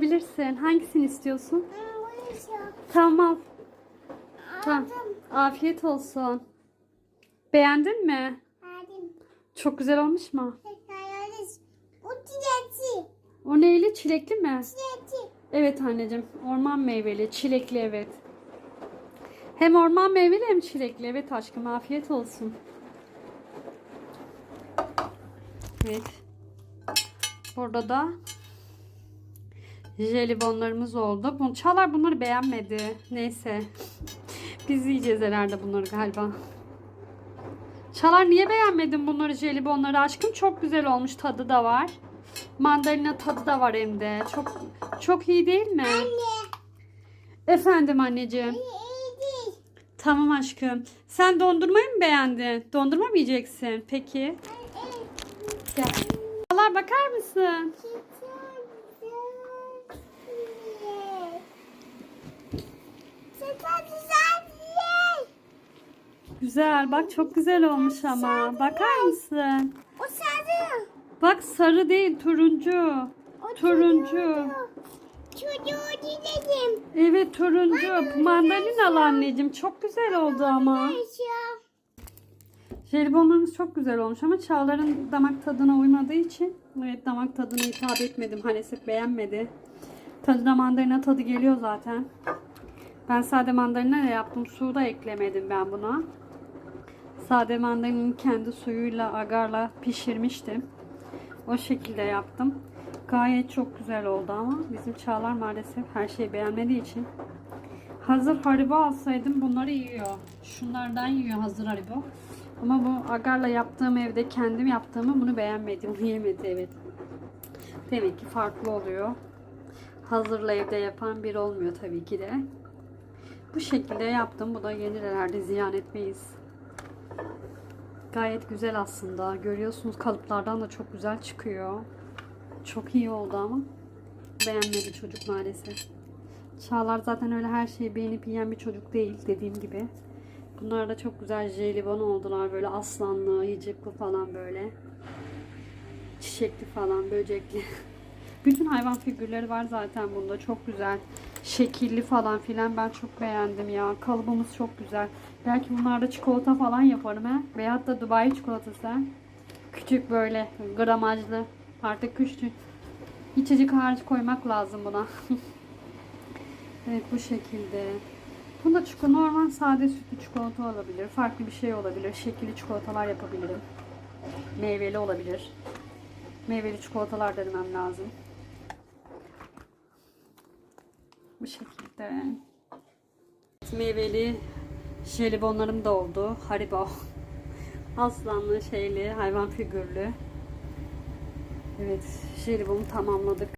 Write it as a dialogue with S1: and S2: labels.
S1: Bilirsin. Hangisini istiyorsun? Tamam. Tamam. Afiyet olsun. Beğendin mi? Çok güzel olmuş mu? O neyli? Çilekli mi? Evet anneciğim. Orman meyveli. Çilekli evet. Hem orman meyveli hem çilekli. Evet aşkım afiyet olsun. Evet. Burada da jelibonlarımız oldu. Bu, Çağlar bunları beğenmedi. Neyse. Biz yiyeceğiz herhalde bunları galiba. Çağlar niye beğenmedin bunları jelibonları aşkım? Çok güzel olmuş. Tadı da var. Mandalina tadı da var hem de. Çok çok iyi değil mi? Efendim anneciğim. Tamam aşkım. Sen dondurmayı mı beğendin? Dondurma mı yiyeceksin? Peki. Gel. Çağlar bakar mısın? Güzel. Bak çok güzel olmuş ama. Bakar mısın?
S2: O sarı.
S1: Bak sarı değil turuncu.
S2: O
S1: Turuncu.
S2: Çocuğu diledim.
S1: Evet turuncu. Mandalinalı anneciğim. Çok güzel oldu ama. Jelibonlarımız çok güzel olmuş ama Çağlar'ın damak tadına uymadığı için evet damak tadına hitap etmedim. Maalesef beğenmedi. Tadı da mandalina tadı geliyor zaten. Ben sade mandalina yaptım. Su da eklemedim ben buna. Sade mandalina'nın kendi suyuyla agarla pişirmiştim. O şekilde yaptım. Gayet çok güzel oldu ama bizim Çağlar maalesef her şeyi beğenmediği için Hazır haribo alsaydım bunları yiyor. Şunlardan yiyor hazır haribo. Ama bu agarla yaptığım evde kendim yaptığımı bunu beğenmedi. Bunu yemedi evet. Demek ki farklı oluyor. Hazırla evde yapan bir olmuyor tabii ki de. Bu şekilde yaptım. Bu da yenir herhalde ziyan etmeyiz. Gayet güzel aslında. Görüyorsunuz kalıplardan da çok güzel çıkıyor. Çok iyi oldu ama beğenmedi çocuk maalesef. Çağlar zaten öyle her şeyi beğenip yiyen bir çocuk değil dediğim gibi. Bunlar da çok güzel jelibon oldular böyle aslanlı, yiyecekli falan böyle. Çiçekli falan, böcekli. Bütün hayvan figürleri var zaten bunda. Çok güzel. Şekilli falan filan ben çok beğendim ya. Kalıbımız çok güzel. Belki bunlarda çikolata falan yaparım ha. Veyahut da Dubai çikolatası. Küçük böyle gramajlı. Artık küçük. İçecek hariç koymak lazım buna. Evet bu şekilde. Bunda çikolata normal sade sütlü çikolata olabilir. Farklı bir şey olabilir. Şekilli çikolatalar yapabilirim. Meyveli olabilir. Meyveli çikolatalar denemem lazım. Bu şekilde. Meyveli jelibonlarım da oldu. Haribo. Aslanlı şeyli, hayvan figürlü. Evet, jelibonu tamamladık.